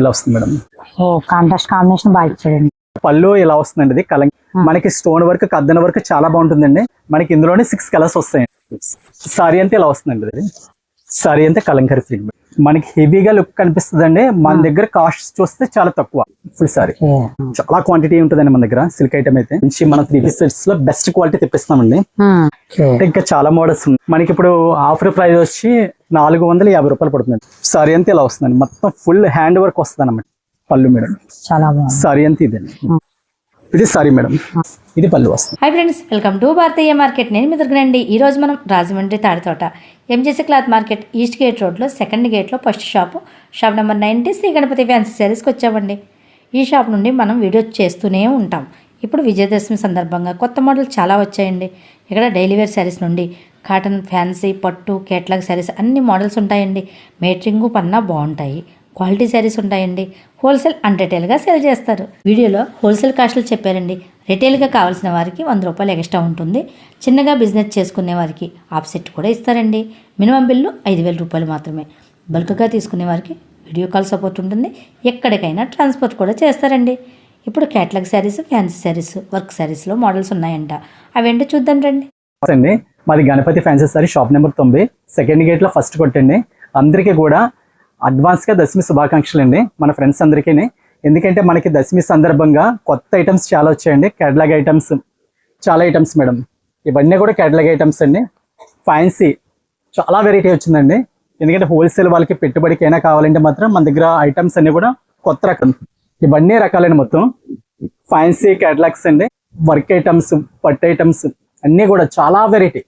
ఇలా వస్తుంది మేడం? ఓ contrast combination బాగా ఇచ్చాడండి. పళ్ళు ఇలా వస్తుందండి ఇది? కలం మనకి స్టోన్ వర్క్ కద్దన వర్క్ చాలా బాగుంటుందండి. మనకి ఇందులోనే సిక్స్ కలర్స్ వస్తాయి సారీ అంతా ఇలా వస్తుందండి ఇది? సారీ అంతా కలంకరీ ప్రింట్ మనకి హెవీగా లుక్ కనిపిస్తుందండి. మన దగ్గర కాస్ట్ చూస్తే చాలా తక్కువ. Full sorry. చాలా క్వాంటిటీ ఉంటుందండి మన దగ్గర సిల్క్ ఐటమ్ అయితే. మంచి మన త్రీ పీస్ సెట్స్లో బెస్ట్ క్వాలిటీ తెప్పిస్తామండి. ఇంకా చాలా మోడల్స్ ఉన్నాయి. మనకి ఇప్పుడు ఆఫర్ ప్రైస్ వచ్చి నాలుగు వందల యాభై రూపాయలు పడుతుంది. సారీ అంతా ఇలా వస్తుందండి. మొత్తం ఫుల్ హ్యాండ్ వర్క్ వస్తుంది అన్నమాట పళ్ళు మేడం చాలా బాగుంది. సారీ అంతా ఇదండి ఇది సారీ మేడం. ఇది పళ్ళు వస్తుంది. Hi friends welcome to Bharatiya market నేను మీ ఈ ఈరోజు మనం Rajahmundry Tadithota. MJC cloth market east gate రోడ్లో second గేట్లో first shop shop number ninety Sri Ganapathi fancy శారీస్కి వచ్చామండి. ఈ షాప్ నుండి మనం వీడియో చేస్తూనే ఉంటాం. ఇప్పుడు విజయదశమి సందర్భంగా కొత్త మోడల్ చాలా వచ్చాయండి. ఇక్కడ డైలీ వేర్ శారీస్ నుండి కాటన్ ఫ్యాన్సీ పట్టు కేటలాగ్ శారీస్ అన్ని మోడల్స్ ఉంటాయండి. మేట్రింగు పన్నా బాగుంటాయి. క్వాలిటీ శారీస్ ఉంటాయండి. హోల్సేల్ అండ్ రిటైల్గా సేల్ చేస్తారు. వీడియోలో హోల్సేల్ కాస్టులు చెప్పారండి. రిటైల్గా కావాల్సిన వారికి వంద రూపాయలు ఎక్స్ట్రా ఉంటుంది. చిన్నగా బిజినెస్ చేసుకునే వారికి ఆఫ్సెట్ కూడా ఇస్తారండి. మినిమం బిల్లు ఐదు వేల రూపాయలు మాత్రమే. బల్క్గా తీసుకునే వారికి వీడియో కాల్ సపోర్ట్ ఉంటుంది. ఎక్కడికైనా ట్రాన్స్పోర్ట్ కూడా చేస్తారండి. ఇప్పుడు catalogue sarees fancy sarees work శారీస్లో మోడల్స్ ఉన్నాయంట. అవేంటో చూద్దాం రండి. అండి మాది Ganapathi fancy saree shop number తొంభై సెకండ్ గేట్లో ఫస్ట్ కొట్టండి. అందరికీ కూడా అడ్వాన్స్గా దశమి శుభాకాంక్షలు అండి మన ఫ్రెండ్స్ అందరికీ ఎందుకంటే మనకి దశమి సందర్భంగా కొత్త ఐటమ్స్ చాలా వచ్చాయండి. కేటలాగ్ ఐటమ్స్ చాలా ఐటమ్స్ మేడం. ఇవన్నీ కూడా కేటలాగ్ ఐటమ్స్ అండి. ఫ్యాన్సీ చాలా వెరైటీ వచ్చిందండి. ఎందుకంటే హోల్సేల్ వాళ్ళకి పెట్టుబడికైనా కావాలంటే మాత్రం మన దగ్గర ఐటమ్స్ అన్ని కూడా కొత్త రకం. ఇవన్నీ రకాలండి మొత్తం. ఫ్యాన్సీ కేటలాగ్స్ అండి. వర్క్ ఐటమ్స్ పట్టు ఐటమ్స్ అన్నీ కూడా చాలా వెరైటీ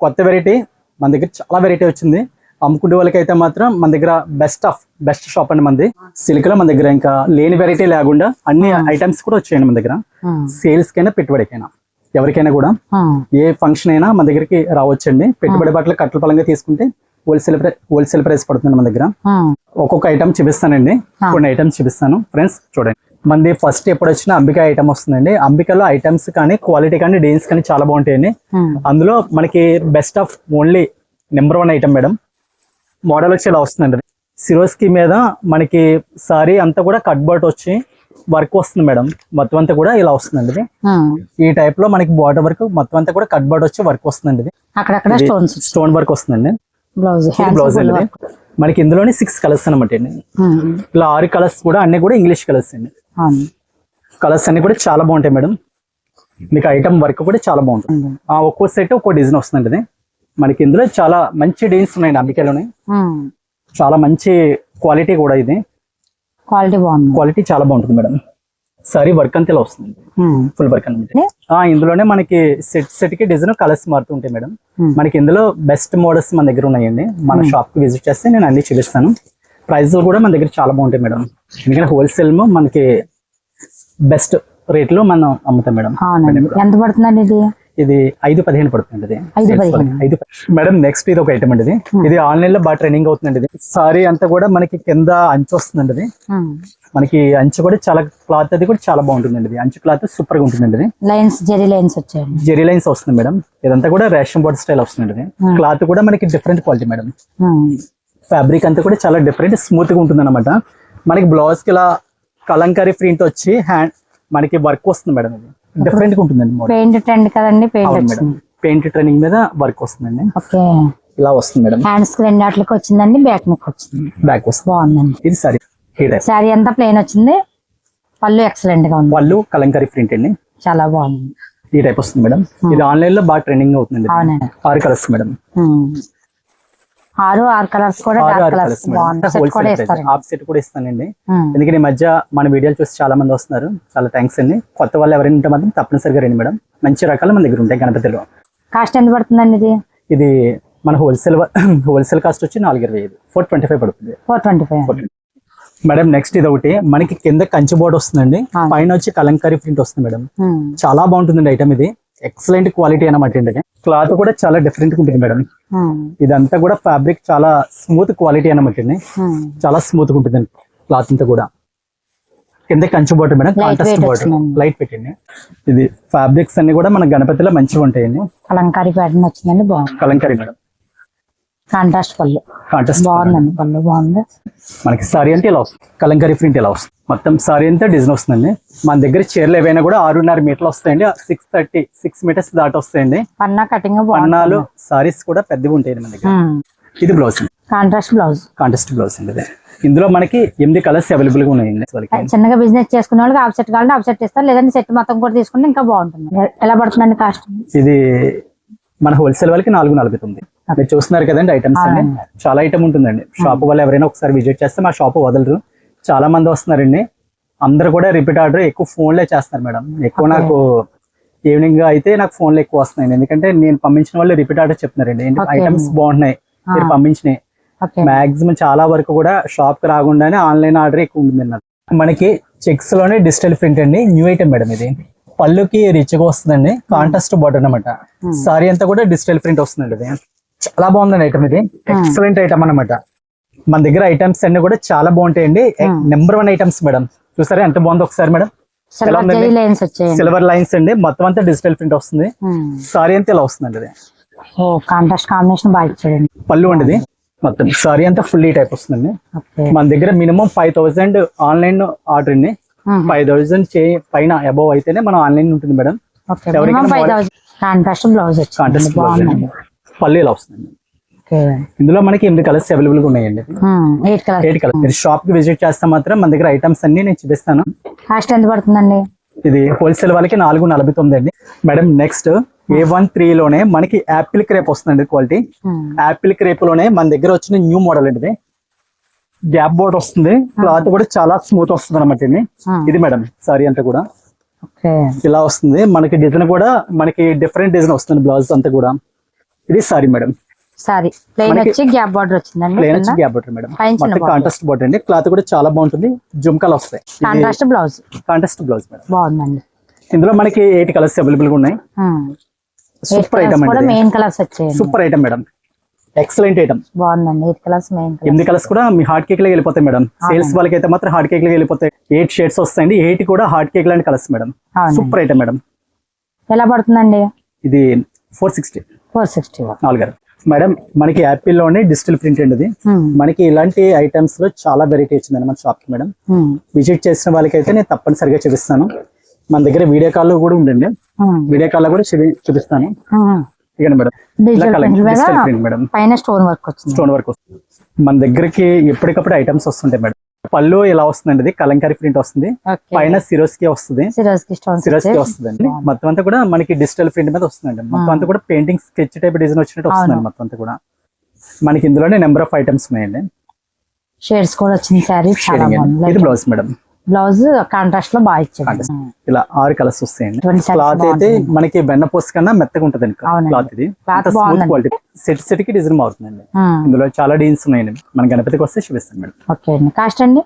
కొత్త వెరైటీ మన దగ్గర చాలా వెరైటీ వచ్చింది. అమ్ముకునే వాళ్ళకైతే మాత్రం మన దగ్గర బెస్ట్ ఆఫ్ బెస్ట్ షాప్ అండి మనది. సిల్క్లో మన దగ్గర ఇంకా లేని వెరైటీ లేకుండా అన్ని ఐటమ్స్ కూడా వచ్చాయండి మన దగ్గర. సేల్స్ కైనా పెట్టుబడికైనా ఎవరికైనా కూడా. ఉమ్. ఏ ఫంక్షన్ అయినా మన దగ్గరికి రావచ్చండి. పెట్టుబడి బట్టలు కట్టల పరంగా తీసుకుంటే హోల్సేల్ ప్రైస్ హోల్సేల్ ప్రైస్ పడుతుంది మన దగ్గర. ఒక్కొక్క ఐటమ్ చూపిస్తానండి. కొన్ని ఐటమ్స్ చూపిస్తాను. ఫ్రెండ్స్ చూడండి. మనది ఫస్ట్ ఎప్పుడు వచ్చిన అంబికా ఐటమ్ వస్తుందండి. అంబికలో ఐటమ్స్ కానీ క్వాలిటీ కానీ డిజైన్స్ కానీ చాలా బాగుంటాయండి. అందులో మనకి best of only number one item madam. Model వచ్చి ఇలా వస్తుందండి. సిరోస్కి మీద మనకి సారీ అంతా కూడా కట్ బట్ వచ్చి వర్క్ వస్తుంది మేడం. మొత్తం అంతా కూడా ఇలా వస్తుందండి ఇది. ఈ టైప్లో మనకి బార్డర్ వర్క్ మొత్తం అంతా కూడా కట్ బట్ వచ్చి వర్క్ వస్తుందండి ఇది. అక్కడక్కడ స్టోన్స్ స్టోన్ వర్క్ వస్తుందండి. బ్లౌజ్ అండి. మనకి ఇందులోనే సిక్స్ కలర్స్ అనమాట అండి. ఇలా ఆరు కలర్స్ కూడా అన్ని కూడా ఇంగ్లీష్ కలర్స్ అండి. కలర్స్ అన్ని కూడా చాలా బాగుంటాయి మేడం. మీకు ఐటమ్ వర్క్ కూడా చాలా బాగుంటుంది. ఒక్కో సెట్ ఒక్కో డిజైన్ వస్తుందండి మనకి ఇందులో చాలా మంచి డిజైన్స్ ఉన్నాయండి అంబికలోనే. చాలా మంచి క్వాలిటీ కూడా ఇది. క్వాలిటీ బాగుంది. క్వాలిటీ చాలా బాగుంటుంది మేడం. సారీ వర్క్ అంతా ఇలా వస్తుంది. ఫుల్ వర్క్ అనమాట ఆ ఇందులోనే మనకి సెట్ సెట్కి డిజైన్ కలర్స్ మారుతూ ఉంటాయి మేడం. మనకి ఇందులో బెస్ట్ మోడల్స్ మన దగ్గర ఉన్నాయండి. మన షాప్కి విజిట్ చేస్తే నేను అన్ని చూపిస్తాను. ప్రైస్ కూడా మన దగ్గర చాలా బాగుంటాయి మేడం. ఎందుకంటే హోల్సేల్ మనకి బెస్ట్ రేట్లో మనం అమ్ముతాం మేడం. ఎంత పడుతుందండి ఇది? ఇది ఐదు పదిహేను పడుతుంది ఇది. మేడం నెక్స్ట్ ఇది ఒక ఐటమ్ అండి ఇది. ఇది ఆన్లైన్లో బాగా ట్రైనింగ్ అవుతుందండి ఇది. సారీ అంతా కూడా మనకి కింద అంచు వస్తుందండి ఇది. ఉమ్. మనకి అంచు కూడా చాలా క్లాత్ అది కూడా చాలా బాగుంటుందండి ఇది. అంచు క్లాత్ సూపర్గా ఉంటుందండి లైన్స్ జెరీ లైన్స్ వచ్చాయండి. జెరీ లైన్స్ వస్తుంది మేడం ఇదంతా కూడా రేషన్ బోర్డ్ స్టైల్ వస్తుంది ఇది. Hmm. క్లాత్ కూడా మనకి డిఫరెంట్ క్వాలిటీ మేడం. ఫ్యాబ్రిక్ అంతా కూడా చాలా డిఫరెంట్ స్మూత్గా ఉంటుంది అనమాట మనకి బ్లౌజ్కి ఇలా కలంకారీ ప్రింట్ వచ్చి హ్యాండ్ మనకి వర్క్ వస్తుంది మేడం ఇది. డిఫరెంట్గా ఉంటుందండి పెయింట్ ట్రెండ్ కదండి పెయింట్ పెయింట్ ట్రైనింగ్ మీద వర్క్ వస్తుందండి. ఓకే. ఇలా వస్తుంది మేడం హ్యాండ్స్కి రెండు వాటికి వచ్చిందండి బ్యాక్ నెక్ వచ్చింది. బ్యాక్ వస్తుంది. బాగుందండి. ఇది సరే శారీ అంతా ప్లెయిన్ వచ్చింది. పళ్ళు ఎక్సలెంట్గా ఉంది. వాళ్ళు కలంకారీ ప్రింట్ అండి. చాలా బాగుంది. ఈ టైప్ వస్తుంది మేడం ఇది ఆన్లైన్లో బాగా ట్రెండింగ్ అవుతుంది ఆరు కలర్స్ మేడం. ఆరు ఆరు కలర్స్ కూడా డార్క్ కలర్స్ కూడా ఆఫ్ ఇస్తానండి. ఉమ్. ఎందుకంటే ఈ మధ్య మన వీడియోలు చూసి చాలా మంది వస్తున్నారు. చాలా థ్యాంక్స్ అండి. కొత్త వాళ్ళు ఎవరైనా ఉంటే మాత్రం తప్పనిసరిగా రండి మేడం. మంచి రకాలు మన దగ్గర ఉంటాయి గణపతిలో. కాస్ట్ ఎంత పడుతుందండి ఇది? ఇది మన హోల్సేల్ హోల్సేల్ కాస్ట్ వచ్చి నాలుగు ఇరవై ఐదు. ఫోర్ ట్వంటీ ఫైవ్ పడుతుంది four twenty five madam next ఇది ఒకటి మనకి కింద కంచి బోర్డ్ వస్తుందండి. పైన వచ్చి కలంకారీ ప్రింట్ వస్తుంది మేడం. చాలా బాగుంటుందండి ఐటమ్ ఇది. ఎక్సలెంట్ క్వాలిటీ అనమాట ఏంటంటే క్లాత్ కూడా చాలా డిఫరెంట్గా ఉంటుంది మేడం. ఇదంతా కూడా ఫ్యాబ్రిక్ చాలా స్మూత్ క్వాలిటీ అనమాట చాలా స్మూత్గా ఉంటుంది క్లాత్ అంతా కూడా. కింద కంచి బోర్డర్ మేడం బోర్డర్ వచ్చిందండి. లైట్ పెట్టండి ఇది ఫ్యాబ్రిక్స్ అన్ని కూడా మన గణపతిలో మంచిగా ఉంటాయండి. కలంకారీ ప్యాటర్న్ వచ్చిందండి బాగుంది. కలంకారీ మేడం. కాంట్రాస్ట్ పళ్ళు. కాంటెస్ట్ బాగుందండి పళ్ళు బాగుంది. మనకి సారీ అంటే ఇలా వస్తుంది. కలంకారీ ప్రింట్ ఇలా వస్తుంది. మొత్తం సారీ అంతా డిజైన్ వస్తుందండి. మన దగ్గర చీరలు ఏవైనా కూడా ఆరున్నర మీటర్లు వస్తాయండి. సిక్స్ థర్టీ సిక్స్ మీటర్స్ దాటి వస్తాయండి. పన్నా కటింగ్ పన్నాలు సారీస్ కూడా పెద్దవి ఉంటాయండి మన దగ్గర. ఇది blouse contrast blouse contest blouse అండి ఇది. ఇందులో మనకి ఎనిమిది కలర్స్ అవైలబుల్గా ఉన్నాయండి. చిన్నగా బిజినెస్ చేసుకునే వాళ్ళకి ఆఫ్ సెట్ కావాలంటే ఆఫ్ సెట్ ఇస్తారు. లేదంటే సెట్ మొత్తం కూడా తీసుకుంటే ఇంకా బాగుంటుంది. ఎలా పడుతుందండి కాస్ట్? ఇది మన హోల్సేల్ వాళ్ళకి నాలుగు నలభై తొమ్మిది. మీరు చూస్తున్నారు కదండి ఐటమ్స్. చాలా ఐటమ్ ఉంటుందండి. షాప్ వాళ్ళు ఎవరైనా ఒకసారి విజిట్ చేస్తే మా షాప్ వదలరు. చాలా మంది వస్తున్నారండి. అందరు కూడా రిపీట్ ఆర్డర్ ఎక్కువ ఫోన్లే చేస్తున్నారు మేడం. ఎక్కువ. నాకు ఈవినింగ్ అయితే నాకు ఫోన్లు ఎక్కువ వస్తున్నాయి ఎందుకంటే నేను పంపించిన వాళ్ళు రిపీట్ ఆర్డర్ చెప్తున్నారండి. ఏంటి. ఐటమ్స్ బాగుంటున్నాయి మీరు. పంపించినాయి మాక్సిమం చాలా వరకు కూడా షాప్కి రాకుండానే ఆన్లైన్ ఆర్డర్ ఎక్కువ ఉంటుంది అన్నమాట మనకి చెక్స్లోనే డిజిటల్ ప్రింట్ అండి. న్యూ ఐటమ్ మేడం ఇది. పళ్ళుకి రిచ్గా వస్తుందండి కాంట్రాస్ట్ బార్డర్ అనమాట సారీ అంతా కూడా డిజిటల్ ప్రింట్ వస్తుందండి ఇది. చాలా బాగుందండి ఐటమ్ ఇది. ఎక్సలెంట్ ఐటమ్ అన్నమాట. మన దగ్గర ఐటమ్స్ అన్ని కూడా చాలా బాగుంటాయండి. Number one items madam. చూసారా ఎంత బాగుంది ఒకసారి మేడం? సిల్వర్ లైన్స్ అండి. మొత్తం అంతా డిజిటల్ ప్రింట్ వస్తుంది. సారీ అంతా ఇలా వస్తుందండి ఇది. ఓ కాంట్రాస్ట్ కాంబినేషన్ బాగా ఇచ్చాడండి. పళ్ళు అండి ఇది. మొత్తం సారీ అంతా ఫుల్ టైప్ వస్తుందండి. మన దగ్గర minimum five thousand online order అండి. ఫైవ్ థౌసండ్ పైన అబౌవ్ అయితేనే మనం ఆన్లైన్ ఉంటుంది మేడం. ఎవరికైనా కాంట్రాస్ట్ బ్లౌజ్ ఇలా వస్తుందండి ఇందులో మనకి ఎనిమిది కలర్స్ అవైలబుల్గా ఉన్నాయండి. ఎయిట్ కలర్ ఎయిట్ కలర్ మీరు షాప్కి విజిట్ చేస్తే మాత్రం మన దగ్గర ఐటమ్స్ అన్ని నేను చూపిస్తాను. కాస్ట్ ఎంత పడుతుందండి? ఇది హోల్సేల్ వాళ్ళకి నాలుగు నలభై తొమ్మిది అండి. Madam next A one three లోనే మనకి యాపిల్ క్రేప్ వస్తుందండి క్వాలిటీ యాపిల్ క్రేప్లోనే మన దగ్గర వచ్చిన న్యూ మోడల్ అండి ఇది. గ్యాప్ బోర్డ్ వస్తుంది. క్లాత్ కూడా చాలా స్మూత్ వస్తుంది అనమాట ఇది. ఇది మేడం సారీ అంతా కూడా. ఇలా వస్తుంది. మనకి డిజైన్ కూడా మనకి డిఫరెంట్ డిజైన్ వస్తుంది బ్లౌజ్ అంతా కూడా. ఇది సారీ మేడం. సారీ. ప్లెయిన్ వచ్చి గ్యాప్ బార్డర్ వచ్చిందండి ప్లేన్ వచ్చి గ్యాప్ బోర్డర్ మేడం. పైన చిన్న మొత్తం border. కాంట్రాస్ట్ బోర్డర్ అండి. క్లాత్ కూడా చాలా బాగుంటుంది. జుమ్కాలు వస్తాయి. Contrast blouse contrast blouse madam. బాగుందండి. ఇందులో మనకి ఎయిట్ కలర్స్ అవైలబుల్గా ఉన్నాయి. సూపర్ ఐటమ్ అండి మెయిన్ కలర్స్ వచ్చాయండి. Super item madam. Excellent item బాగుందండి. ఎయిట్ కలర్స్ మెయిన్ ఎనిమిది కలర్స్ కూడా మీ హార్ట్ కేక్లో వెళ్ళిపోతాయి మేడం. సేల్స్ వాళ్ళకి అయితే మాత్రం హార్ట్ కేక్లో వెళ్ళిపోతాయి. ఎయిట్ షేడ్స్ వస్తాయండి. ఎయిట్ కూడా హార్ట్ కేక్ లాంటి colours madam. Super item madam. ఎలా పడుతుందండి? ఇది ఫోర్ సిక్స్టీ ఫోర్ సిక్స్టీ నాలుగారు మేడం మనకి యాపిల్లోనే డిజిటల్ ప్రింట్ అండి మనకి ఇలాంటి ఐటమ్స్లో చాలా వెరైటీ వచ్చిందండి మన షాప్కి మేడం విజిట్ చేసిన వాళ్ళకైతే నేను తప్పనిసరిగా చూపిస్తాను. మన దగ్గర వీడియో కాల్ కూడా ఉండండి. వీడియో కాల్ కూడా చూపి- చూపిస్తాను. మేడం. పైన స్టోన్ వర్క్ స్టోన్ వర్క్ వస్తుంది. మన దగ్గరికి ఎప్పటికప్పుడు ఐటమ్స్ వస్తుంటాయి మేడం. పళ్ళు ఇలా వస్తుందండి ఇది కలంకారీ ప్రింట్ వస్తుంది. పైన సిరోస్కి వస్తుంది. సిరోస్కి వస్తుందండి. మొత్తం అంతా కూడా మనకి డిజిటల్ ప్రింట్ మీద వస్తుందండి. మొత్తం అంతా కూడా పెయింటింగ్ స్కెచ్ టైప్ డిజైన్ వచ్చినట్టు వస్తుందండి మొత్తం అంతా కూడా. మనకి ఇందులోనే నెంబర్ ఆఫ్ ఐటమ్స్ ఉన్నాయండి. షేడ్స్ కూడా వచ్చింది శారీ అండి. ఇది బ్లౌజ్ మేడం. బ్లౌజ్ కాంట్రాస్ట్లో బాగా ఇచ్చాడు. ఇలా ఆరు కలర్స్ వస్తాయండి. క్లాత్ అయితే. మనకి వెన్నపూస కన్నా మెత్తగా ఉంటది. క్లాత్ ఇది. స్మూత్. క్వాలిటీ సెట్ సెట్కి డిజైన్ మారుతుందండి. ఇందులో చాలా డిజైన్స్ ఉన్నాయండి. మన గణపతికి వస్తే చూపిస్తాను మేడం. ఓకే అండి. కాస్ట్ అండి?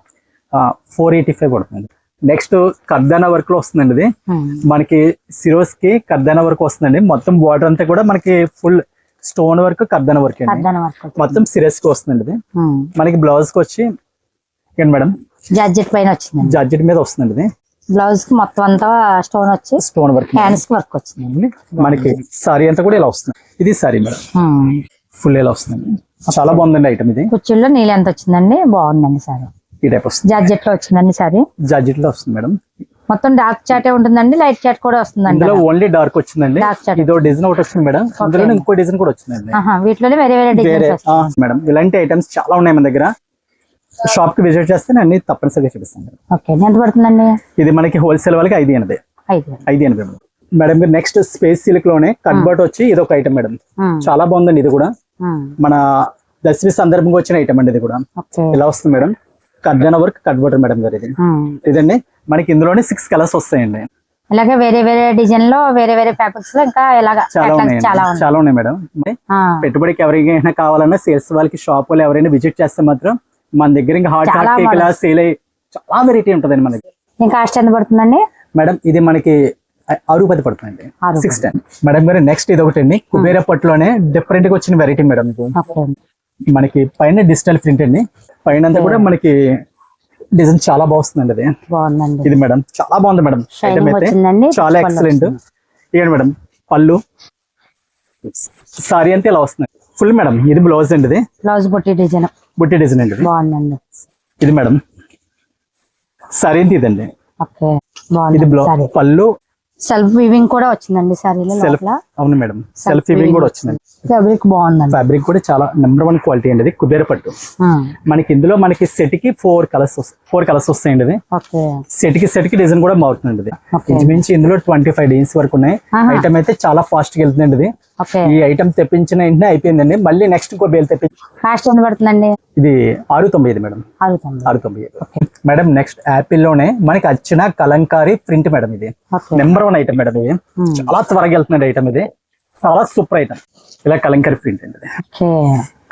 ఫోర్ ఎయిటీ ఫైవ్ పడుతుంది నెక్స్ట్ కర్దానా వర్క్లో వస్తుందండి ఇది. మనకి సిరోస్కి కర్దానా వర్క్ వస్తుందండి. మొత్తం బార్డర్ అంతా కూడా మనకి ఫుల్ స్టోన్ వర్క్ కర్దానా వర్క్ అండి. మొత్తం సిరస్కి వస్తుందండి ఇది. మనకి బ్లౌజ్కి వచ్చి ఏంటి మేడం? జార్జెట్ పైన వచ్చిందండి. జార్జెట్ మీద వస్తుందండి ఇది. బ్లౌజ్కి మొత్తం అంతా స్టోన్ వచ్చి స్టోన్ వర్క్ హ్యాండ్స్కి వర్క్ వచ్చిందండి. మనకి సారీ అంతా కూడా ఇలా వస్తుంది. ఇది సారీ మేడం. ఫుల్ ఇలా వస్తుందండి. చాలా బాగుందండి ఐటమ్ ఇది. కుర్చీల్లో నీళ్ళు ఎంత వచ్చిందండి? బాగుందండి సారీ ఈ టైప్ వస్తుంది. జార్జెట్లో వచ్చిందండి సారీ జార్జెట్లో వస్తుంది మేడం. మొత్తం డార్క్ చాటే ఉంటుందండి? లైట్ చాట్ కూడా వస్తుందండి ఓన్లీ డార్క్ వచ్చిందండి. ఇదో డిజైన్ ఒకటి వచ్చింది మేడం. ఇందులో ఇంకో డిజైన్ కూడా వచ్చిందండి. వీటిలోనే వేరే వేరే ఆ, మేడం. ఇలాంటి ఐటమ్స్ చాలా ఉన్నాయి మన దగ్గర. షాప్కి విజిట్ చేస్తే నేను అన్ని తప్పనిసరిగా చూపిస్తాను. ఓకే ఎంత పడుతుందండి? ఇది మనకి హోల్సేల్ వాళ్ళకి ఐదు ఎనభై. ఐదు ఎనభై. మేడం. మేడం మీరు నెక్స్ట్ స్పేస్ సిల్క్లోనే కట్బర్ట్ వచ్చి ఇది ఒక ఐటమ్ మేడం. ఉమ్, చాలా బాగుందండి ఇది కూడా. ఉమ్, మన దశమి సందర్భంగా వచ్చిన ఐటమ్ అండి ఇది కూడా. ఇలా వస్తుంది మేడం. కర్దన వర్క్ కట్బర్ట్ మేడం గారు ఇది. ఇదండి. మనకి ఇందులోనే సిక్స్ కలర్స్ వస్తాయండి. ఇలాగే వేరే వేరే డిజైన్లో వేరే వేరే ఫ్యాబ్రిక్స్లో ఇంకా ఇలాగా చాలా ఉన్నాయి. చాలా ఉన్నాయి మేడం. పెట్టుబడికి ఎవరికైనా కావాలన్నా సేల్స్ వాళ్ళకి షాప్ వాళ్ళు ఎవరైనా విజిట్ చేస్తే మాత్రం మన దగ్గర ఇంకా హాట్ హాట్ కేక్ ఇలా. సేల్ అయ్యి చాలా వెరైటీ ఉంటుందండి మన దగ్గర. ఇంకా కాస్ట్ ఎంత పడుతుందండి? మేడం ఇది మనకి ఆరు పది పడుతుందండి. సిక్స్ టెన్ మేడం గారు నెక్స్ట్ ఇది ఒకటి అండి కుబేర పట్టులోనే డిఫరెంట్గా వచ్చిన వెరైటీ మేడం ఓకే మనకి పైన డిజిటల్ ప్రింట్ అండి. పైన అంతా కూడా మనకి డిజైన్ చాలా బాగుందండి అది. ఇది మేడం చాలా బాగుంది మేడం ఐటమ్ అయితే. చాలా ఎక్సలెంట్. ఇవ్వండి మేడం పళ్ళు. సారీ అంతా ఇలా వస్తుంది. ఫుల్ మేడం ఇది బ్లౌజ్ అండి ఇది. బ్లౌజ్ బుట్టి డిజైన్ బుట్టి డిజైన్ అండి. బాగుందండి. ఇది మేడం. సరేంటి ఇదండి. ఇది పళ్ళు సెల్ఫ్ వీవింగ్ కూడా వచ్చిందండి సారీలో అవును మేడం. సెల్ఫ్ weaving కూడా వచ్చిందండి. ఫ్యాబ్రిక్ బాగుందండి. ఫ్యాబ్రిక్ కూడా చాలా నెంబర్ వన్ క్వాలిటీ అండి ఇది కుబేర పట్టు. మనకి ఇందులో మనకి సెట్కి ఫోర్ కలర్స్ ఫోర్ కలర్స్ వస్తాయండి ఇది సెట్కి సెట్కి డిజైన్ కూడా మారుతుందండి ఇది ఇంచుమించి ఇందులో ట్వంటీ ఫైవ్ డేస్ వరకు ఉన్నాయి. ఐటమ్ అయితే చాలా ఫాస్ట్గా వెళ్తుందండి ఇది ఈ ఐటమ్ తెప్పించిన వెంటనే అయిపోయిందండి. మళ్ళీ నెక్స్ట్ ఇంకో బేల్ తెప్పించి కాస్ట్ ఎంత పడుతుందండి? ఇది ఆరు తొంభై ఐదు మేడం. ఆరు తొంభై. ఐదు. మేడం నెక్స్ట్ యాపిల్లోనే మనకి వచ్చిన కలంకారీ ప్రింట్ మేడం ఇది. నెంబర్ వన్ ఐటమ్ మేడం ఇది. ఉమ్, చాలా త్వరగా వెళ్తుంది ఐటమ్ ఇది. చాలా సూపర్ ఐటమ్ ఇలా కలంకారీ ప్రింట్ అండి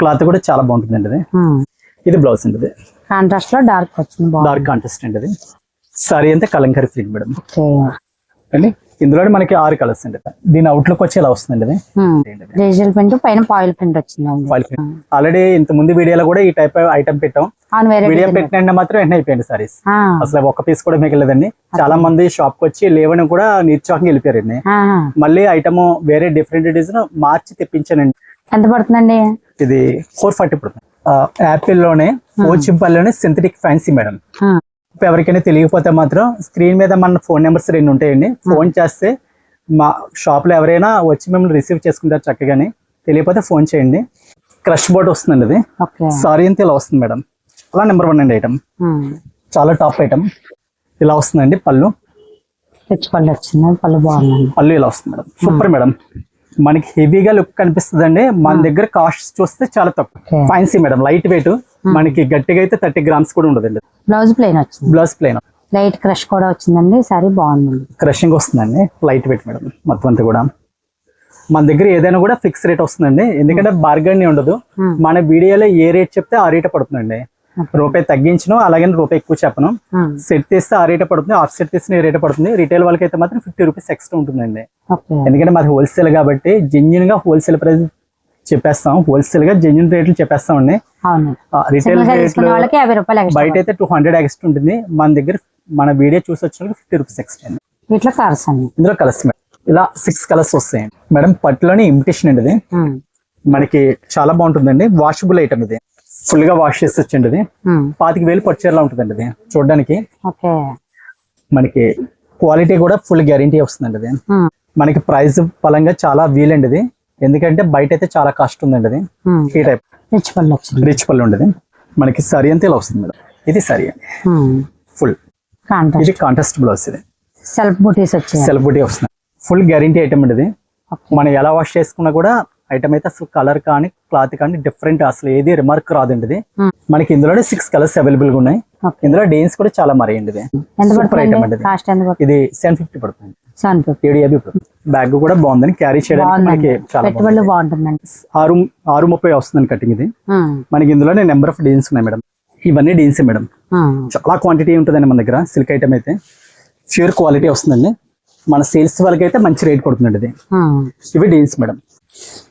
క్లాత్ కూడా చాలా ఇది. ఉమ్, ఇది బ్లౌజ్ అండి ఇది. కాంట్రాస్ట్లో డార్క్ వచ్చింది డార్క్ కాంటెస్ట్ అండి ఇది. సారీ అంతా కలంకారీ ప్రింట్ మేడం. అండి? ఇందులో మనకి ఆరు కలర్స్ అండి. దీని అవుట్లుక్ వచ్చి ఇలా వస్తుందండి ఇది. డిజిటల్ ప్రింట్ పైన పాయిల్ ప్రింట్ వచ్చిందండి. ఆల్రెడీ ఇంత ముందు వీడియోలో కూడా ఈ టైప్ ఐటమ్ పెట్టాం. వీడియో. పెట్టిన మాత్రం వెంటనే అయిపోయింది సారీస్ అసలు ఒక్క పీస్ కూడా మిగలేదండి చాలా మంది షాప్కి వచ్చి లేవని కూడా నిర్చోకంగా వెళ్ళిపోయారండి. మళ్ళీ ఐటమ్ వేరే డిఫరెంట్ డిజైన్ మార్చి తెప్పించానండి. ఎంత పడుతుందండి? ఇది ఫోర్ ఫార్టీ పడుతుంది. యాపిల్లోనే పోచింపల్లిలోనే సింథటిక్ ఫ్యాన్సీ మేడం ఎవరికైనా తెలియకపోతే మాత్రం స్క్రీన్ మీద మన ఫోన్ నెంబర్స్ రెండు ఉంటాయండి. ఫోన్ చేస్తే మా షాప్లో ఎవరైనా వచ్చి మిమ్మల్ని రిసీవ్ చేసుకుంటారు చక్కగానే. తెలియకపోతే ఫోన్ చేయండి. క్రష్ బోర్డ్ వస్తుందండి ఓకే. సారీ అంతా ఇలా వస్తుంది మేడం. అలా నెంబర్ వన్ అండి ఐటమ్ చాలా టాప్ ఐటమ్ ఇలా వస్తుందండి పళ్ళు. పళ్ళు వచ్చింది? పళ్ళు బాగుందండి పళ్ళు ఇలా వస్తుంది మేడం. Super madam. మనకి హెవీగా లుక్ కనిపిస్తుందండి. మన దగ్గర కాస్ట్ చూస్తే చాలా తక్కువ. Fancy madam. లైట్ వెయిట్ మనకి గట్టిగా అయితే థర్టీ గ్రామ్స్ కూడా ఉండదండి. బ్లౌజ్ ప్లెయిన్ వచ్చింది. బ్లౌజ్ ప్లెయిన్ లైట్ క్రష్ కూడా వచ్చిందండి. సారీ బాగుందండి. క్రషింగ్ వస్తుందండి. లైట్ వెయిట్ మేడం మొత్తం అంతా కూడా. మన దగ్గర ఏదైనా కూడా ఫిక్స్ రేట్ వస్తుందండి. ఎందుకంటే బార్గెన్ ఉండదు. మన వీడియోలో ఏ రేట్ చెప్తే ఆ రేట్ పడుతుందండి. రూపాయి తగ్గించను అలాగే రూపాయి ఎక్కువ చెప్పను. సెట్ తీస్తే ఆ రేట్ పడుతుంది. ఆఫ్ సెట్ తీస్తే ఈ రేట్ పడుతుంది. రిటైల్ వాళ్ళకి అయితే మాత్రం ఫిఫ్టీ రూపీస్ ఎక్స్ట్రా ఉంటుందండి. ఎందుకంటే మాది హోల్సేల్ కాబట్టి జెన్యున్గా హోల్సేల్ ప్రైస్ చెప్పేస్తాం. హోల్సేల్గా జెన్యున్ రేట్లు చెప్పేస్తామండి రిటైల్ రేట్లు బయట అయితే టూ హండ్రెడ్ ఎక్స్ట్రా ఉంటుంది. మన దగ్గర మన వీడియో చూసి వచ్చిన ఫిఫ్టీ రూపీస్ ఎక్స్ట్రా అండి. వీటిలో కార్స్ అండి. ఇందులో కలర్స్ మేడం. ఇలా సిక్స్ కలర్స్ వస్తాయండి. మేడం పట్టులోని ఇమిటేషన్ అండి ఇది. మనకి చాలా బాగుంటుందండి. వాషబుల్ ఐటమ్ ఇది. ఫుల్గా వాష్ చేసి వచ్చింది ఇది. పాతిక వేలు పట్టుచీరలా ఉంటుందండి ఇది. చూడడానికి. మనకి క్వాలిటీ కూడా ఫుల్ గ్యారంటీ వస్తుందండి ఇది. మనకి ప్రైస్ పరంగా చాలా వీలండి ఇది. ఎందుకంటే బయట అయితే చాలా కాస్ట్ ఉందండి ఈ టైప్. రిచ్ పళ్ళు వచ్చింది రిచ్ పళ్ళు ఉండేది. మనకి సరి అంతా ఇలా వస్తుంది మేడం. ఇది సరి. ఫుల్. ఇది కాంట్రాస్ట్ బ్లౌజ్ ఇది. సెల్ఫ్ బుటీస్ వచ్చాయి. సెల్ఫ్ బుటీ వస్తుంది. ఫుల్ గ్యారంటీ ఐటమ్ అండి ఇది. మనం ఎలా వాష్ చేసుకున్నా కూడా ఐటమ్ అయితే అసలు కలర్ కానీ క్లాత్ కానీ డిఫరెంట్ అసలు ఏది రిమార్క్ రాదండి ఇది. మనకి ఇందులోనే సిక్స్ కలర్స్ అవైలబుల్గా ఉన్నాయి. ఇందులో డేన్స్ కూడా చాలా మరేయండి ఇది ఎంత సూపర్ ఐటమ్ అండి ఇది. సెవెన్ ఫిఫ్టీ పడుతుంది? సెవెన్ ఫిఫ్టీ ఏడు బ్యాగ్ కూడా బాగుందని క్యారీ చేయడానికి మనకి చాలా బాగుంటుందండి. ఆరు ఆరు ముప్పై వస్తుందండి కటింగ్ ఇది. మనకి ఇందులోనే నెంబర్ ఆఫ్ డీన్స్ ఉన్నాయి మేడం ఇవన్నీ డీన్సే మేడం చాలా క్వాంటిటీ ఉంటుందండి మన దగ్గర సిల్క్ ఐటమ్ అయితే. ప్యూర్ క్వాలిటీ వస్తుందండి. మన సేల్స్ వాళ్ళకి అయితే మంచి రేట్ పడుతుందండి ఇది. ఇవి డీన్స్ మేడం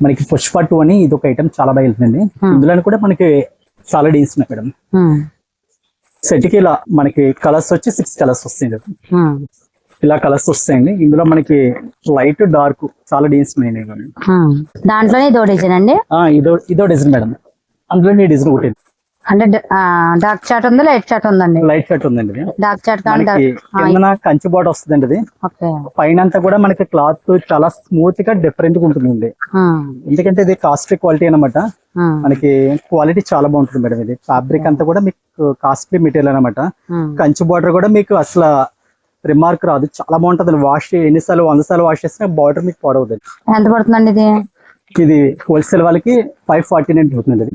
మనకి పుష్ప టూ అని ఇది ఒక ఐటమ్ చాలా బాగా వెళ్తుందండి. ఇందులో కూడా మనకి చాలా డీన్స్ ఉన్నాయి మేడం ఉమ్, సెట్కి ఇలా మనకి కలర్స్ వచ్చి సిక్స్ కలర్స్ వస్తాయి ఉమ్, ఇలా కలర్స్ వస్తాయండి. ఇందులో మనకి లైట్ డార్క్ చాలా డీన్స్ ఉన్నాయి. ఉమ్. దాంట్లోనే ఇదో డిజైన్ అండి? ఇదో ఇదో డిజైన్ మేడం. అందులో ఈ డిజైన్ ఒకటి. అంటే డార్క్ చాట్ ఉంది లైట్ చాట్ ఉందండి? లైట్ షర్ట్ ఉందండి డార్క్ చాట్ కంచి బాట్ వస్తుందండి పైన అంతా కూడా మనకి క్లాత్ చాలా స్మూత్గా డిఫరెంట్గా ఉంటుందండి ఎందుకంటే ఇది కాస్ట్లీ క్వాలిటీ అన్నమాట. ఉమ్, మనకి క్వాలిటీ చాలా బాగుంటుంది మేడం ఇది. ఫ్యాబ్రిక్ అంతా కూడా మీకు కాస్ట్లీ మెటీరియల్ అన్నమాట. ఉమ్, కంచి బార్డర్ కూడా మీకు అసలు రిమార్క్ రాదు. చాలా బాగుంటుంది వాష్ ఎన్నిసార్లు వంద సార్లు వాష్ చేసినా బార్డర్ మీకు పాడవుతుంది. ఎంత పడుతుందండి ఇది? ఇది హోల్సేల్ వాళ్ళకి ఫైవ్ ఫార్టీ నైన్ అవుతుంది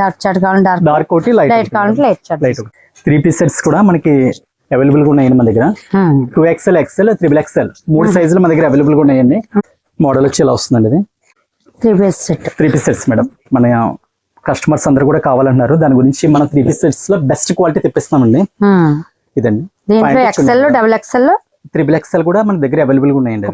డార్క్ చాట్ కావాలి డార్క్ డార్క్ ఒకటి లైట్ లైట్ కావాలంటే లైట్ చాట్ లైట్ త్రీ పీస్ సెట్స్ కూడా మనకి అవైలబుల్గా ఉన్నాయండి మన దగ్గర. Two XL XL triple XL మూడు సైజులు మన దగ్గర అవైలబుల్గా ఉన్నాయండి. మోడల్ వచ్చి ఇలా వస్తుందండి ఇది. Three piece set three piece sets madam మన కస్టమర్స్ అందరూ కూడా కావాలంటున్నారు. దాని గురించి మనం త్రీ పీస్ సెట్స్లో బెస్ట్ క్వాలిటీ తెప్పిస్తామండి. ఉమ్. ఇదండి. డబుల్ ఎక్సెల్ త్రిబుల్ ఎక్స్ఎల్ కూడా మన దగ్గర అవైలబుల్గా ఉన్నాయండి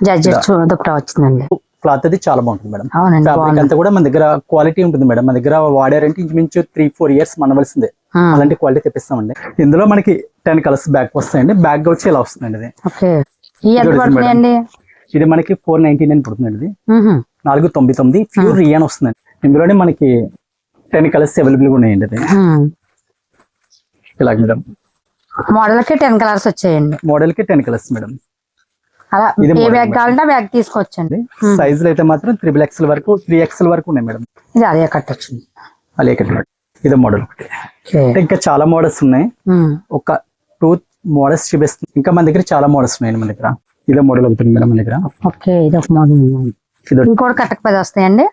జడ్జెట్ దుప్పటా వచ్చిందండి. క్లాత్ అది చాలా బాగుంటుంది మేడం. ఫ్యాబ్రిక్ అంతా కూడా మన దగ్గర క్వాలిటీ ఉంటుంది మేడం. మన దగ్గర వాడారంటే ఇంచుమించు త్రీ ఫోర్ ఇయర్స్ మనవలసిందే. అలాంటి క్వాలిటీ తెప్పిస్తామండి. ఇందులో మనకి టెన్ కలర్స్ బ్యాగ్ వస్తాయండి. బ్యాగ్ వచ్చి ఇలా వస్తుందండి ఇది. ఇది మనకి ఫోర్ నైన్టీ నైన్ పడుతుందండి నాలుగు తొంభై తొమ్మిది ప్యూర్ రియాన్ వస్తుందండి ఇందులోనే మనకి టెన్ కలర్స్ అవైలబుల్గా ఉన్నాయండి అది ఇలాగ మేడం. మోడల్కి టెన్ కలర్స్ వచ్చాయండి. మోడల్కి టెన్ కలర్స్ మేడం. అలా ఏ బ్యాగ్. కావాలంటే బ్యాగ్ తీసుకోవచ్చండి సైజులు అయితే మాత్రం త్రిబుల్ ఎక్స్ఎల్ వరకు త్రీ ఎక్స్ఎల్ వరకు ఉన్నాయి మేడం. ఇది అదే కట్టొచ్చింది. అలాగే ఇక్కడ ఇది మోడల్ ఒకటి. ఇంకా చాలా మోడల్స్ ఉన్నాయి. ఒక టూ మోడల్స్ చూపిస్తుంది ఇంకా మన దగ్గర చాలా మోడల్స్ ఉన్నాయి మన దగ్గర. ఇదే మోడల్ అవుతుంది మేడం మన దగ్గర. ఓకే ఇది ఒక మోడల్ ఇది ఇంకోటి కట్టక పది వస్తాయండి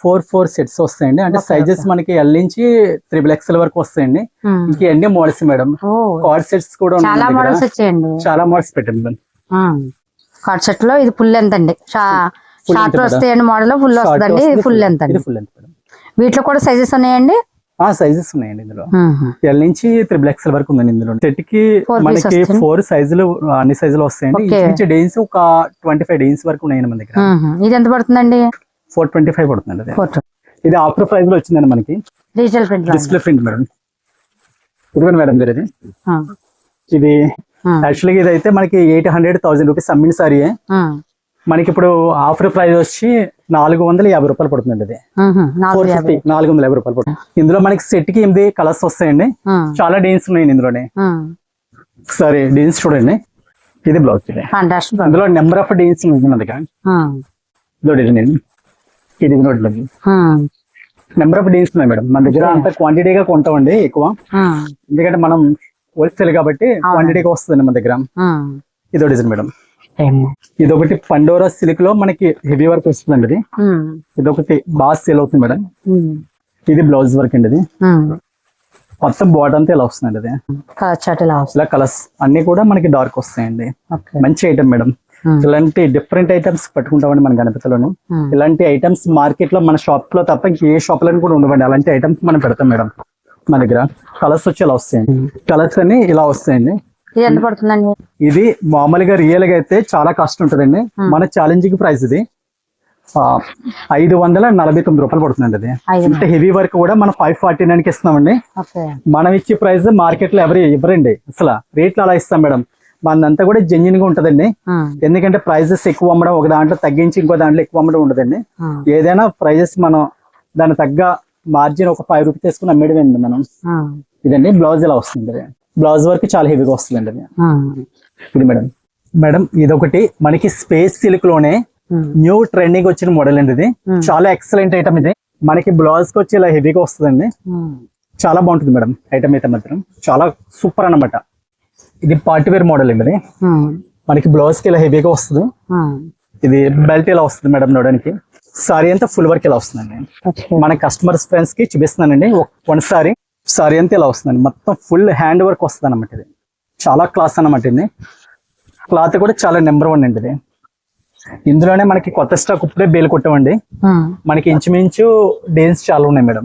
ఫోర్ ఫోర్ సెట్స్ వస్తాయండి. అంటే సైజెస్ మనకి ఎల్ నుంచి త్రిబుల్ ఎక్స్ఎల్ వరకు వస్తాయండి. ఇంకా అన్ని మోడల్స్ మేడం. కార్డ్ సెట్స్ కూడా చాలా మోడల్స్ పెట్టండి కార్డ్ సెట్లో ఇది ఫుల్ ఎంత అండి. షార్ట్ వస్తాయండి మోడల్ ఫుల్ వస్తుందండి. ఫుల్ ఎంత అండి. Full madam. వీటిలో కూడా సైజెస్ ఉన్నాయండి? ఆ సైజెస్ ఉన్నాయండి ఇందులో. ఎల్ నుంచి త్రిబుల్ ఎక్స్ఎల్ వరకు ఉందండి ఇందులో. కి మనకి. ఫోర్ సైజులు అన్ని సైజులు వస్తాయండి. డేన్స్ ఒక ట్వంటీ ఫైవ్ డేన్స్ వరకు ఉన్నాయండి మన దగ్గర. ఇది ఎంత పడుతుందండి? ఫోర్ ట్వంటీ ఫైవ్ పడుతుంది అది ఫోటో ఇది ఆఫర్ ప్రైస్లో వచ్చిందండి మనకి. Digital print display print madam. ఇదిగోండి మేడం గారు ఇది. ఇది యాక్చువల్గా ఇది అయితే మనకి ఎయిట్ హండ్రెడ్ థౌసండ్ రూపీస్ అమ్మిన సారీ మనకి ఇప్పుడు ఆఫర్ ప్రైస్ వచ్చి నాలుగు వందల యాభై రూపాయలు పడుతుందండి ఇది నాలుగు ఫోర్ యాభై. ఫిఫ్టీ నాలుగు వందల యాభై రూపాయలు పడుతుంది. ఇందులో మనకి సెట్కి ఎనిమిది కలర్స్ వస్తాయండి. చాలా డీన్స్ ఉన్నాయండి ఇందులోనే. ఒకసారి డీన్స్ చూడండి. ఇది బ్లౌజ్. అందులో నెంబర్ ఆఫ్ డీన్స్ నేను ఇది నెంబర్ ఆఫ్ డీన్స్ ఉన్నాయి మేడం. మన దగ్గర అంత క్వాంటిటీగా కొంటామండి ఎక్కువ. ఎందుకంటే మనం హోల్సేల్ కాబట్టి క్వాంటిటీగా వస్తుంది మన దగ్గర. ఇదో డిజైన్ మేడం. ఏమో. ఇది ఒకటి పండోరా సిల్క్లో మనకి హెవీ వర్క్ వస్తుందండి ఇది. ఉమ్, ఇది ఒకటి బాగా సేల్ అవుతుంది మేడం. ఇది బ్లౌజ్ వర్క్ అండి ఇది. మొత్తం బార్డర్ అంతా ఇలా వస్తుందండి ఇది. ఇలా కలర్స్ అన్ని కూడా మనకి డార్క్ వస్తాయండి. మంచి ఐటమ్ మేడం. ఇలాంటి డిఫరెంట్ ఐటమ్స్ పట్టుకుంటామండి మన గణపతిలోను. ఇలాంటి ఐటమ్స్ మార్కెట్లో మన షాప్లో తప్ప ఇంకే షాప్లో కూడా ఉండవండి. అలాంటి ఐటమ్స్ మనం పెడతాం మేడం. మన దగ్గర కలర్స్ వచ్చి ఇలా వస్తాయండి కలర్స్ అన్ని ఇలా వస్తాయండి. ఇది ఎంత పడుతుందండి? ఇది మామూలుగా రియల్గా అయితే చాలా కాస్ట్ ఉంటుందండి. మన ఛాలెంజింగ్ ప్రైస్ ఇది. ఐదు వందల నలభై తొమ్మిది రూపాయలు పడుతుందండి అది. అంటే హెవీ వర్క్ కూడా మనం ఫైవ్ ఫార్టీ నైన్కి ఇస్తున్నామండి. ఓకే. మనం ఇచ్చే ప్రైస్ మార్కెట్లో ఎవరు ఇవ్వరండి. అసలు రేట్లు అలా ఇస్తాం మేడం. మనదంతా కూడా జెన్యున్గా ఉంటదండి. ఎందుకంటే ప్రైజెస్ ఎక్కువ అమ్మడం ఒక దాంట్లో తగ్గించి ఇంకో దాంట్లో ఎక్కువ అమ్మడం ఉండదండి. ఏదైనా ప్రైజెస్ మనం దాని తగ్గ మార్జిన్ ఒక ఫైవ్ రూపీస్ తీసుకుని అమ్మేయడమేండి మనం. ఉమ్, ఇదండి బ్లౌజ్ ఇలా వస్తుంది బ్లౌజ్ వర్క్ చాలా హెవీగా వస్తుందండి అది ఉమ్, ఇది మేడం. మేడం ఇదొకటి మనకి స్పేస్ సిల్క్లోనే. న్యూ ట్రెండింగ్ వచ్చిన మోడల్ అండి ఇది. చాలా ఎక్సలెంట్ ఐటమ్ ఇది. మనకి బ్లౌజ్కి వచ్చి ఇలా హెవీగా వస్తుందండి. చాలా బాగుంటుంది మేడం ఐటమ్ అయితే మాత్రం. చాలా సూపర్ అన్నమాట. ఇది పార్టీ వేర్ మోడల్ అండి మనకి బ్లౌజ్కి ఇలా హెవీగా వస్తుంది. ఇది బెల్ట్ ఇలా వస్తుంది మేడం నడడానికి సారీ అంతా ఫుల్ వర్క్ ఇలా వస్తుందండి. మన కస్టమర్స్ ఫ్రెండ్స్కి చూపిస్తున్నానండి. వన్ సారీ సారీ అంతా ఇలా వస్తుందండి. మొత్తం ఫుల్ హ్యాండ్ వర్క్ వస్తుంది అనమాట ఇది. చాలా క్లాస్ అన్నమాట ఇది. క్లాత్ కూడా చాలా నెంబర్ వన్ అండి ఇది. ఇందులోనే మనకి కొత్త స్టాక్ ఇప్పుడే బేలు కొట్టామండి. మనకి ఇంచుమించు డేన్స్ చాలా ఉన్నాయి మేడం.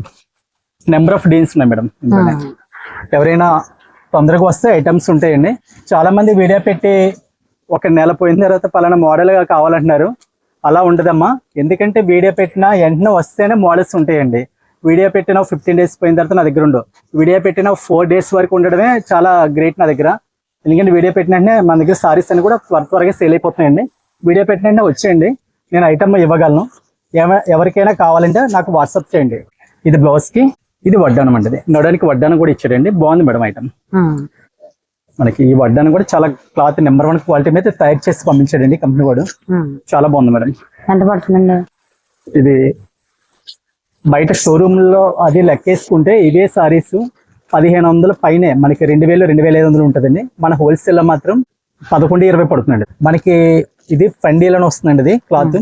నెంబర్ ఆఫ్ డేన్స్ ఉన్నాయి మేడం. ఎవరైనా తొందరగా వస్తే ఐటమ్స్ ఉంటాయండి. చాలా మంది వీడియో పెట్టి ఒక నెల పోయిన తర్వాత పలానా మోడల్ కావాలంటున్నారు. అలా ఉండదమ్మా ఎందుకంటే వీడియో పెట్టినా వెంటనే వస్తేనే మోడల్స్ ఉంటాయండి. వీడియో పెట్టిన ఫిఫ్టీన్ డేస్ పోయిన తర్వాత నా దగ్గర ఉండవు వీడియో పెట్టిన ఫోర్ డేస్ వరకు ఉండడమే చాలా గ్రేట్ నా దగ్గర. ఎందుకంటే వీడియో పెట్టిన వెంటనే మన దగ్గర సారీస్ అని కూడా త్వర త్వరగా సేల్ అయిపోతున్నాయండి. వీడియో పెట్టిన వెంటనే వచ్చేయండి. నేను ఐటమ్ ఇవ్వగలను. ఎవరికైనా కావాలంటే నాకు వాట్సాప్ చేయండి. ఇది బ్లౌజ్కి ఇది వడ్డానం అండి నడడానికి వడ్డానం కూడా ఇచ్చాడండి. బాగుంది మేడం ఐటమ్ మనకి ఈ వడ్డానం కూడా చాలా క్లాత్ నెంబర్ వన్ క్వాలిటీ మీద తయారు చేసి పంపించాడండి కంపెనీ వాడు. చాలా బాగుంది మేడం. ఎంత పడుతుందండి? ఇది బయట షోరూమ్లో అది లెక్కేసుకుంటే ఇదే సారీస్ పదిహేను వందల పైనే మనకి రెండు వేలు రెండు వేల ఐదు వందలు ఉంటుందండి. మన హోల్సేల్లో మాత్రం పదకొండు ఇరవై పడుతుందండి. మనకి ఇది ఫండీలోనే వస్తుందండి ఇది క్లాత్.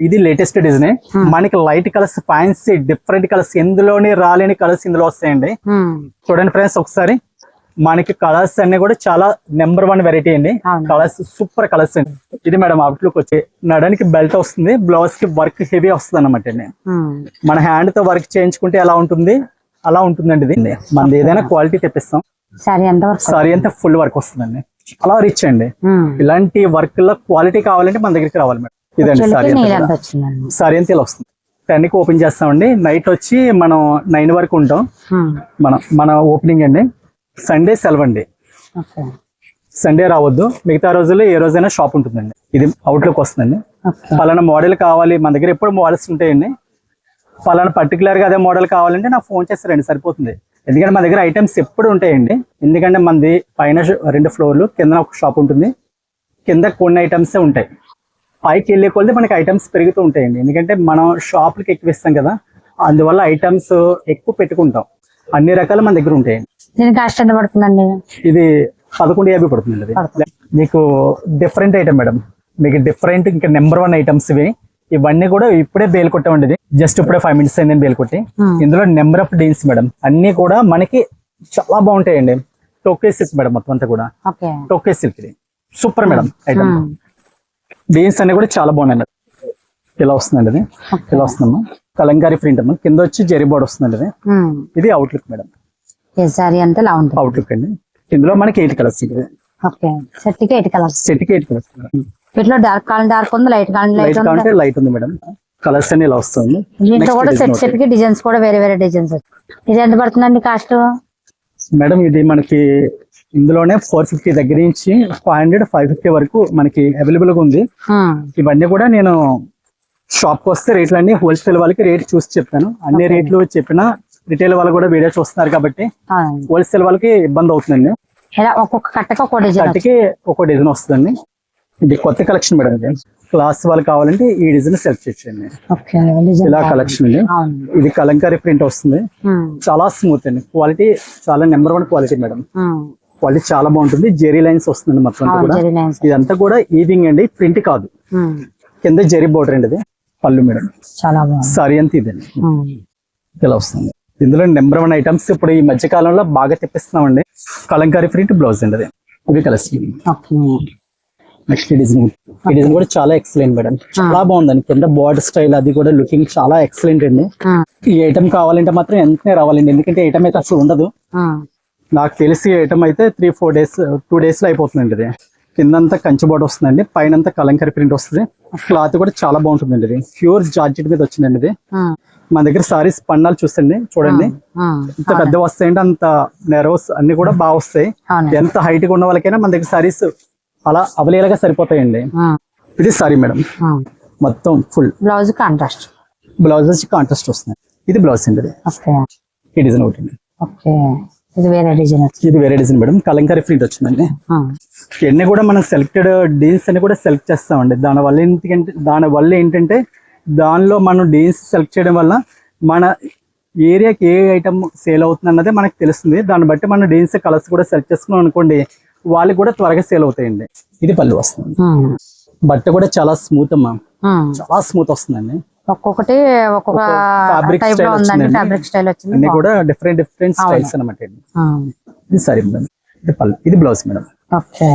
ఇది లేటెస్ట్ డిజైన్ మనకి light colours fancy different colours ఎందులోనే రాలేని కలర్స్ ఇందులో వస్తాయండి. చూడండి ఫ్రెండ్స్ ఒకసారి మనకి కలర్స్ అన్ని కూడా చాలా నెంబర్ వన్ వెరైటీ అండి. కలర్స్ సూపర్ కలర్స్ అండి. ఇది మేడం అవుట్లుక్ వచ్చి నడానికి బెల్ట్ వస్తుంది బ్లౌజ్కి వర్క్ హెవీ వస్తుంది అనమాట అండి. ఉమ్, మన హ్యాండ్తో వర్క్ చేయించుకుంటే ఎలా ఉంటుంది? అలా ఉంటుందండి ఇది. మనది ఏదైనా క్వాలిటీ తెప్పిస్తాం. సరే ఎంత వరకు సారీ అంతా ఫుల్ వర్క్ వస్తుందండి. చాలా రిచ్ అండి. ఉమ్. ఇలాంటి వర్క్లో క్వాలిటీ కావాలంటే మన దగ్గరికి రావాలి మేడం ఇదండి సారీ సారీ అంతా ఇలా వస్తుంది. టెన్కి ఓపెన్ చేస్తామండి. నైట్ వచ్చి మనం నైన్ వరకు ఉంటాం. మన మన ఓపెనింగ్ అండి. సండే సెలవు అండి ఓకే. సండే రావద్దు. మిగతా రోజుల్లో ఏ రోజైనా షాప్ ఉంటుందండి. ఇది అవుట్లోకి వస్తుందండి. పలానా మోడల్ కావాలి మన దగ్గర ఎప్పుడు మోడల్స్ ఉంటాయండి. పలానా పర్టికులర్గా అదే మోడల్ కావాలంటే నాకు ఫోన్ చేస్తే రండి సరిపోతుంది. ఎందుకంటే మన దగ్గర ఐటమ్స్ ఎప్పుడు ఉంటాయండి. ఎందుకంటే మనది పైన రెండు ఫ్లోర్లు కింద ఒక షాప్ ఉంటుంది. కింద కొన్ని ఐటమ్సే ఉంటాయి. పైకి వెళ్ళే కొద్ది మనకి ఐటమ్స్ పెరుగుతూ ఉంటాయండి. ఎందుకంటే మనం షాపులకి ఎక్కువ ఇస్తాం కదా. అందువల్ల ఐటమ్స్ ఎక్కువ పెట్టుకుంటాం. అన్ని రకాలు మన దగ్గర ఉంటాయండి. దీని కాస్ట్ ఎంత పడుతుందండి. ఇది పదకొండు యాభై పడుతుంది అది. పదకొండు. మీకు డిఫరెంట్ ఐటమ్ మేడం. మీకు డిఫరెంట్ ఇంకా నెంబర్ వన్ ఐటమ్స్ ఇవి. ఇవన్నీ కూడా ఇప్పుడే బేల్ కొట్టామండి జస్ట్ ఇప్పుడే ఫైవ్ మినిట్స్ అయింది బేల్ కొట్టి. ఇందులో నెంబర్ ఆఫ్ డీన్స్ మేడం. అన్ని కూడా మనకి చాలా బాగుంటాయండి. టోకే సిల్క్ మేడం మొత్తం అంతా కూడా. టోకే సిల్క్ ఇది. Super madam item. డీన్స్ అన్ని కూడా చాలా బాగున్నాయి మేడం ఇలా వస్తుందండి ఇది. ఇలా వస్తుందమ్మా. కలంకారీ ప్రింట్ అమ్మా. కింద వచ్చి జెరీ బోర్డ్ వస్తుందండి ఇది. ఇది అవుట్లుక్ మేడం. ఈ సారీ అంతా ఇలా ఉంటుంది. అవుట్లుక్ అండి. ఇందులో మనకి ఎయిట్ కలర్స్ ఓకే. సెట్కి ఎయిట్ కలర్స్ సెట్కి ఎయిట్ కలర్స్ వీటిలో డార్క్ కాలం డార్క్ ఉంది లైట్ కాలం లైట్ కావాలంటే లైట్ ఉంది. మేడం. కలర్స్ అన్ని ఇలా వస్తుంది. దీంట్లో కూడా సెట్. సెట్కి డిజైన్స్ కూడా వేరే వేరే డిజైన్స్ ఇది ఎంత పడుతుందండి కాస్ట్ మేడం ఇది మనకి ఇందులోనే ఫోర్ ఫిఫ్టీ దగ్గర నుంచి ఫైవ్ హండ్రెడ్ ఫైవ్ ఫిఫ్టీ వరకు మనకి అవైలబుల్గా ఉంది. ఇవన్నీ కూడా నేను షాప్కి వస్తే రేట్లు అన్ని హోల్సేల్ వాళ్ళకి రేట్ చూసి చెప్తాను. అన్ని. రేట్లు చెప్పినా రిటైల్ వాళ్ళు కూడా వీడియో చూస్తున్నారు కాబట్టి హోల్సేల్ వాళ్ళకి ఇబ్బంది అవుతుందండి. ఇలా ఒక్కొక్క కట్టకి ఒక్కో డిజైన్ కట్టికి ఒక డిజైన్ వస్తుందండి. ఇది కొత్త కలెక్షన్ మేడం ఇది. క్లాస్ వాళ్ళు కావాలంటే ఈ డిజైన్ సెలెక్ట్ చేయండి ఇలా కలెక్షన్ అండి. ఇది కలంకారీ ప్రింట్ వస్తుంది. ఉమ్, చాలా స్మూత్ అండి. క్వాలిటీ చాలా number one quality madam. Quality చాలా బాగుంటుంది. జెరీ లైన్స్ వస్తుంది మొత్తం కూడా. ఇదంతా కూడా ఈవింగ్ అండి. ప్రింట్ కాదు. ఉమ్, కింద జెరీ బోర్డర్ అండి ఇది. పళ్ళు మేడం. చాలా సారీ అంతా ఇదండి. ఇలా వస్తుంది. ఇందులో నెంబర్ వన్ ఐటమ్స్ ఇప్పుడు ఈ మధ్య కాలంలో బాగా తెప్పిస్తున్నామండి. కలంకారీ ప్రింట్ బ్లౌజ్ అండి అది. ఇవి కలర్స్ నెక్స్ట్ డిజైన్ ఈ డిజైన్ కూడా చాలా ఎక్సలెంట్ మేడం చాలా బాగుందండి కింద బోర్డర్ స్టైల్ అది కూడా లుకింగ్ చాలా ఎక్సలెంట్ అండి. ఈ ఐటమ్ కావాలంటే మాత్రం వెంటనే రావాలండి. ఎందుకంటే ఐటమ్ అయితే అసలు ఉండదు. నాకు తెలిసి ఐటమ్ అయితే త్రీ ఫోర్ డేస్ టూ డేస్లో అయిపోతుందండి ఇది. కిందంతా కంచి బోర్డు వస్తుందండి పైన కలంకరీ ప్రింట్ వస్తుంది. క్లాత్ కూడా చాలా బాగుంటుందండి ఇది. ప్యూర్ జార్జెట్ మీద వచ్చిందండి ఇది. మన దగ్గర సారీస్ పన్నాలు చూస్తండి చూడండి. ఎంత పెద్ద వస్తాయంటే అంత నెరోస్ అన్ని కూడా బాగా వస్తాయి. ఎంత హైట్గా ఉన్న వాళ్ళకైనా మన దగ్గర సారీస్ అలా అవలేలగా సరిపోతాయండి. ఇది సారీ మేడం. మొత్తం full blouse contrast blouse contrast వస్తుంది ఇది బ్లౌజ్ అండి ఇది. డిజైన్ ఒకటి. ఇది వేరే డిజైన్ ఇది వేరే డిజైన్ మేడం. కలంకారీ ప్రింట్ వచ్చిందండి. ఇవన్నీ కూడా మనం సెలెక్టెడ్ డీల్స్ అని కూడా సెలెక్ట్ చేస్తామండి. దానివల్ల ఏంటంటే దానివల్ల ఏంటంటే దానిలో మనం డీల్స్ సెలెక్ట్ చేయడం వల్ల మన ఏరియాకి ఏ ఐటమ్ సేల్ అవుతుంది అన్నదే మనకు తెలుస్తుంది. దాన్ని బట్టి మనం డీల్స్ కలర్స్ కూడా సెలెక్ట్ చేసుకున్నాం అనుకోండి వాళ్ళకి కూడా త్వరగా సేల్ అవుతాయండి. ఇది పళ్ళు వస్తుంది. బట్ట కూడా చాలా స్మూత్ అమ్మా. చాలా స్మూత్ వస్తుందండి. ఒక్కొక్కటి ఒక్కొక్క టైప్లో ఉందండి. ఫ్యాబ్రిక్ స్టైల్ వచ్చింది. అన్ని కూడా డిఫరెంట్ డిఫరెంట్. స్టైల్స్ అనమాట ఇది సరే మేడం. ఇది పళ్ళు ఇది బ్లౌజ్ మేడం. ఓకే.